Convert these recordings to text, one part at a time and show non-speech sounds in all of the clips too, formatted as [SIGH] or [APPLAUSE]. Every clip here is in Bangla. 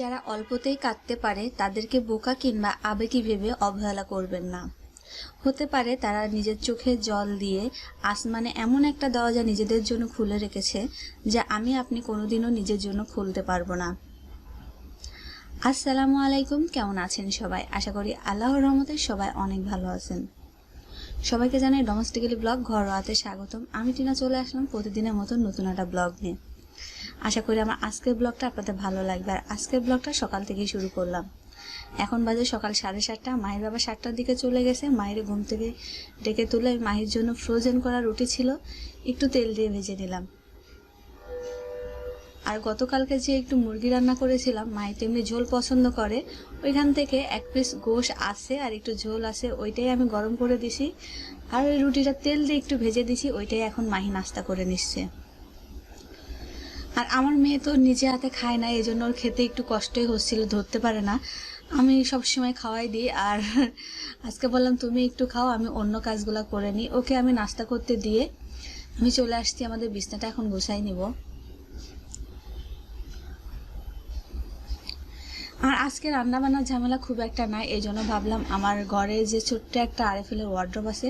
যারা অল্পতেই কাঁদতে পারে, তাদেরকে বোকা কিংবা আবেগী ভেবে অবহেলা করবেন না। হতে পারে তারা নিজের চোখে জল দিয়ে আসমানে এমন একটা দরজা নিজেদের জন্য খুলে রেখেছে, যা আমি আপনি কোনোদিনও নিজের জন্য খুলতে পারব না। আসসালামু আলাইকুম, কেমন আছেন সবাই? আশা করি আল্লাহর রহমতে সবাই অনেক ভালো আছেন। সবাইকে জানাই ডোমেস্টিক্যালি ব্লগ ঘরোয়াতে স্বাগতম। আমি টিনা চলে আসলাম প্রতিদিনের মতো নতুন একটা ব্লগ নিয়ে। আশা করি আমার আজকের ব্লগটা আপনাদের ভালো লাগবে। আর আজকের ব্লগটা সকাল থেকেই শুরু করলাম। এখন বাজে সকাল সাড়ে সাতটা। মায়ের বাবা সাতটার দিকে চলে গেছে। মায়ের ঘুম থেকে ডেকে তুলে মায়ের জন্য ফ্রোজেন করা রুটি ছিল। একটু তেল দিয়ে ভেজে নিলাম। আর গতকালকে যে একটু মুরগি রান্না করেছিলাম, মায়ের তেমনি ঝোল পছন্দ করে। ওইখান থেকে এক পিস গোশ আছে আর একটু ঝোল আছে। ওইটাই আমি গরম করে দিছি। আর ওই রুটিটা তেল দিয়ে একটু ভেজে দিছি। ওইটাই এখন মাহি নাস্তা করে নিচ্ছে। আর আমার মেয়ে তো নিজে হাতে খায় না এই জন্য ওর খেতে একটু কষ্টই হচ্ছিল, ধরতে পারে না। আমি সব সময় খাওয়াই দিই আর [LAUGHS] আজকে বললাম, তুমি একটু খাও, আমি অন্য কাজগুলো করে নিই। ওকে আমি নাস্তা করতে দিয়ে আমি চলে আসছি, আমাদের বিছনাটা এখন গুছাই নিব। আর আজকে রান্না বান্নার ঝামেলা খুব একটা নাই এই জন্য ভাবলাম আমার ঘরে যে ছোট্ট একটা আরএফএলের ওয়ার্ড্রপ আছে,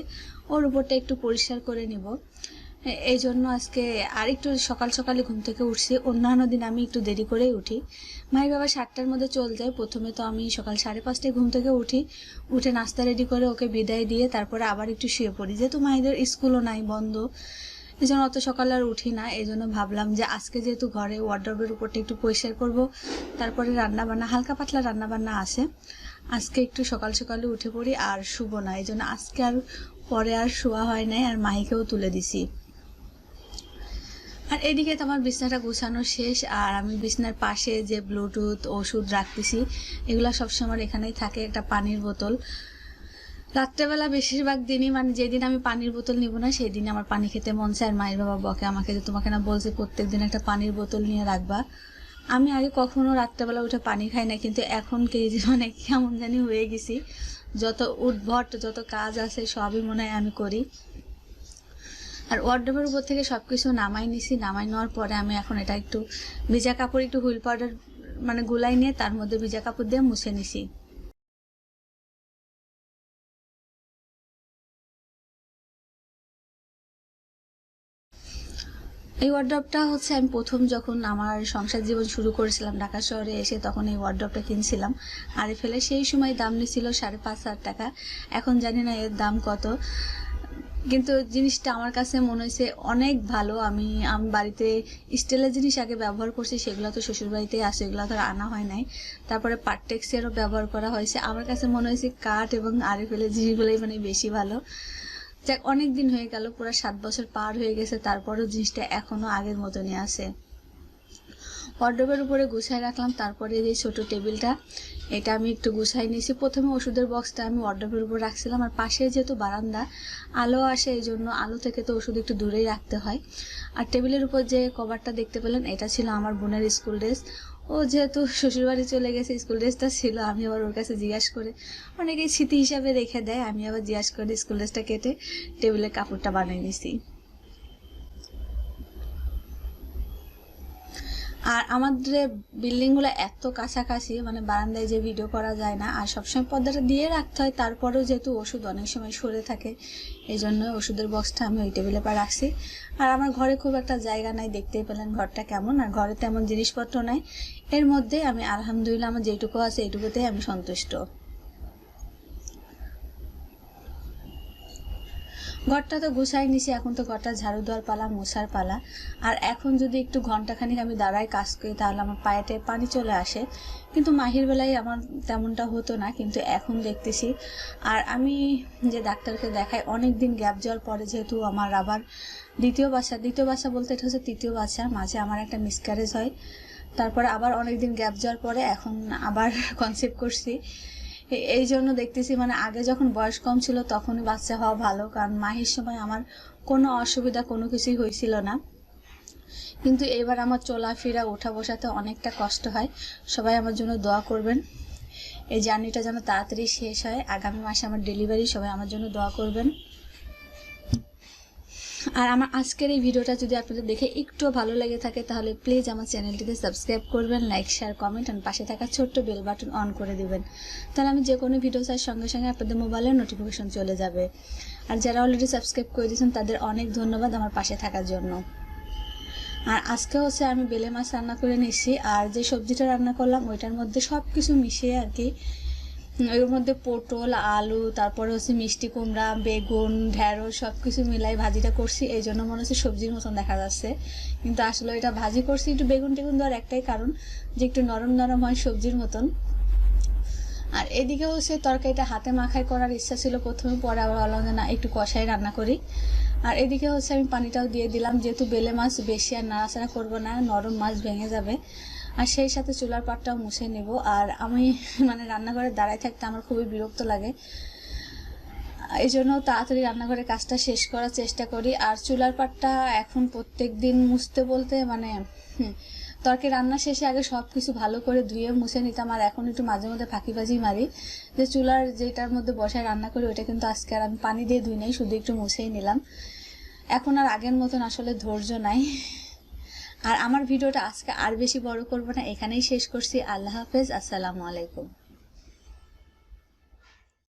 ওর উপরটা একটু পরিষ্কার করে নিব। এই জন্য আজকে আর একটু সকাল সকালে ঘুম থেকে উঠছি। অন্যান্য দিন আমি একটু দেরি করেই উঠি। মায়ের বাবা সাতটার মধ্যে চল যায়। প্রথমে তো আমি সকাল সাড়ে পাঁচটায় ঘুম থেকে উঠি। উঠে নাস্তা রেডি করে ওকে বিদায় দিয়ে তারপরে আবার একটু শুয়ে পড়ি। যেহেতু মায়েদের স্কুলও নাই, বন্ধ। এই জন্য অত সকালে আর উঠি না। এই জন্য ভাবলাম যে আজকে যেহেতু ঘরে ওয়ার্ড্রবের উপরটা একটু পরিষ্কার করব, তারপরে রান্না বান্না হালকা পাতলা রান্না বান্না আছে। আজকে একটু সকাল সকালে উঠে পড়ি আর শুবো না। এই জন্য আজকে আর পরে আর শোয়া হয় নাই, আর মাহিকেও তুলে দিছি। আর এদিকে তো আমার বিছনাটা গুছানো শেষ, আর আমি বিছনার পাশে যে ব্লুটুথ ওষুধ রাখতেছি, এগুলো সবসময় এখানেই থাকে, একটা পানির বোতল। রাত্রেবেলা বেশিরভাগ দিনই মানে যেদিন আমি পানির বোতল নিব না সেই দিন আমার পানি খেতে মন চায়। আর মায়ের বাবা বকে আমাকে যে তোমাকে না বলছে, প্রত্যেক দিন একটা পানির বোতল নিয়ে রাখবা। আমি আগে কখনো রাত্রেবেলা উঠে পানি খাই না, কিন্তু এখন কে যে মানে কেমন জানি হয়ে গেছি। যত উদ্ভট, যত কাজ আছে, সবই মনে হয় আমি করি। আর ওয়ার্ডরোবের উপর থেকে সব কিছু নামাই নিছি। নামাই নেওয়ার পরে আমি এখন এটা একটু ভিজা কাপড়, একটু হুইল পাউডার মানে গুলাই নিয়ে তার মধ্যে ভিজা কাপড় দিয়ে মুছে নিছি। এই ওয়ার্ড্রপটা হচ্ছে আমি প্রথম যখন আমার সংসার জীবন শুরু করেছিলাম ঢাকা শহরে এসে তখন এই ওয়ার্ড্রপটা কিনছিলাম। আর ফেলে সেই সময় দাম নিছিল সাড়ে পাঁচ হাজার টাকা। এখন জানি না এর দাম কত। কিন্তু জিনিসটা আমার কাছে মনে হয়েছে অনেক ভালো। আমি আমি বাড়িতে স্টিলের জিনিস আগে ব্যবহার করছি, সেগুলো তো শ্বশুর বাড়িতে আসে, এগুলো তো আনা হয় নাই। তারপরে পার্টেক্সেরও ব্যবহার করা হয়েছে। আমার কাছে মনে হয়েছে কাঠ এবং আরএফএলের জিনিসগুলোই মানে বেশি ভালো। যাক, অনেক দিন হয়ে গেল, পুরো সাত বছর পার হয়ে গেছে, তারপরেও জিনিসটা এখনও আগের মতনই আছে। ওয়ার্ড্রোবের উপরে গুছাই রাখলাম, তারপরে যে ছোট টেবিলটা এটা আমি একটু গুছাই নিয়েছি। প্রথমে ওষুধের বক্সটা আমি ওয়ার্ড্রোবের উপর রাখছিলাম। আর পাশে যেহেতু বারান্দা, আলো আসে এই জন্য আলো থেকে তো ওষুধ একটু দূরেই রাখতে হয়। আর টেবিলের উপর যে কভারটা দেখতে পেলেন, এটা ছিল আমার বোনের স্কুল ড্রেস ও যেহেতু শ্বশুরবাড়ি চলে গেছে স্কুল ড্রেসটা ছিল, আমি আবার ওর কাছে জিজ্ঞাসা করে, অনেকেই স্মৃতি হিসাবে রেখে দেয়, আমি আবার জিজ্ঞাসা করে স্কুল ড্রেসটা কেটে টেবিলের কাপড়টা বানিয়ে নিছি। আর আমাদের বিল্ডিংগুলো এত কাছাকাছি মানে বারান্দায় যে ভিডিও করা যায় না, আর সবসময় পর্দাটা দিয়ে রাখতে হয়, তারপরেও যেহেতু ওষুধ অনেক সময় সরে থাকে এই জন্য ওষুধের বক্সটা আমি ওই টেবিলে পা রাখছি। আর আমার ঘরে খুব একটা জায়গা নাই, দেখতেই পেলেন ঘরটা কেমন, আর ঘরে তেমন জিনিসপত্র নাই। এর মধ্যে আমি আলহামদুলিল্লাহ আমার যেটুকু আছে এইটুকুতেই আমি সন্তুষ্ট। ঘরটা তো গুছাই নিছি, এখন তো ঘরটা ঝাড়ু দেওয়ার পালা, মোছার পালা। আর এখন যদি একটু ঘন্টাখানিক আমি দাঁড়াই কাজ করি, তাহলে আমার পায়েতে পানি চলে আসে। কিন্তু মাহির বেলায় আমার তেমনটা হতো না, কিন্তু এখন দেখতেছি। আর আমি যে ডাক্তারকে দেখাই অনেক দিন গ্যাপ যাওয়ার পরে যেহেতু আমার আবার দ্বিতীয় বাসা দ্বিতীয় বাসা বলতে এটা হচ্ছে তৃতীয় বাসা, মাঝে আমার একটা মিসক্যারেজ হয়। তারপরে আবার অনেক দিন গ্যাপ যাওয়ার পরে এখন আবার [LAUGHS] কনসেপ্ট করছি। এই জন্য দেখতেছি মানে আগে যখন বয়স কম ছিল তখনই বাচ্চা হওয়া ভালো, কারণ মাহির সময় আমার কোনো অসুবিধা কোনো কিছুই হয়েছিল না। কিন্তু এবার আমার চলাফেরা, ওঠা বসাতে অনেকটা কষ্ট হয়। সবাই আমার জন্য দোয়া করবেন। এই জার্নিটা যেন তাড়াতাড়ি শেষ হয়। আগামী মাসে আমার ডেলিভারি, সবাই আমার জন্য দোয়া করবেন। আর আমার আজকের এই ভিডিওটা যদি আপনাদের দেখে একটু ভালো লেগে থাকে, তাহলে প্লিজ আমার চ্যানেলটিকে সাবস্ক্রাইব করবেন লাইক শেয়ার কমেন্ট আর পাশে থাকা ছোট্ট বেল বাটন অন করে দিবেন। তাহলে আমি যে কোনো ভিডিও চার সঙ্গে সঙ্গে আপনাদের মোবাইলে নোটিফিকেশন চলে যাবে। আর যারা অলরেডি সাবস্ক্রাইব করে দিয়েছেন, তাদের অনেক ধন্যবাদ আমার পাশে থাকার জন্য। আর আজকে হচ্ছে আমি বেলে মাছ রান্না করে নিচ্ছি আর যে সবজিটা রান্না করলাম, ওইটার মধ্যে সব কিছু মিশিয়ে আর কি ওর মধ্যে পটল, আলু, তারপরে হচ্ছে মিষ্টি কুমড়া, বেগুন ঢেঁড়স সব কিছু মিলাই ভাজিটা করছি। এই জন্য মনে হচ্ছে সবজির মতন দেখা যাচ্ছে। কিন্তু আসলে এটা ভাজি করছি একটু বেগুন টেগুন দেওয়ার একটাই কারণ যে একটু নরম নরম হয় সবজির মতন। আর এদিকে হচ্ছে তরকারিটা হাতে মাখাই করার ইচ্ছা ছিল প্রথমে, পরে আবার ভাবলাম যে না, একটু কষাই রান্না করি। আর এদিকে হচ্ছে আমি পানিটাও দিয়ে দিলাম, যেহেতু বেলে মাছ বেশি আর নাড়াচাড়া করব না, নরম মাছ ভেঙে যাবে। আর সেই সাথে চুলার পাটটাও মুছে নেব। আর আমি মানে রান্নাঘরে দাঁড়ায় থাকতে আমার খুবই বিরক্ত লাগে। এই জন্য তাড়াতাড়ি রান্নাঘরের কাজটা শেষ করার চেষ্টা করি। আর চুলার পাটটা এখন প্রত্যেক দিন মুছতে বলতে মানে হুম, তরকারি রান্না শেষে আগে সব কিছু ভালো করে ধুয়ে মুছে নিতাম। আর এখন একটু মাঝে মধ্যে ফাঁকিবাজি মারি যে চুলার যেটার মধ্যে বসায় রান্না করি ওটা কিন্তু আজকে আর আমি পানি দিয়ে ধুই নাই শুধু একটু মুছেই নিলাম। এখন আর আগের মতন আসলে ধৈর্য নাই। আর আমার ভিডিওটা আজকে আর বেশি বড় করব না, এখানেই শেষ করছি। আল্লাহ হাফেজ, আসসালামু আলাইকুম।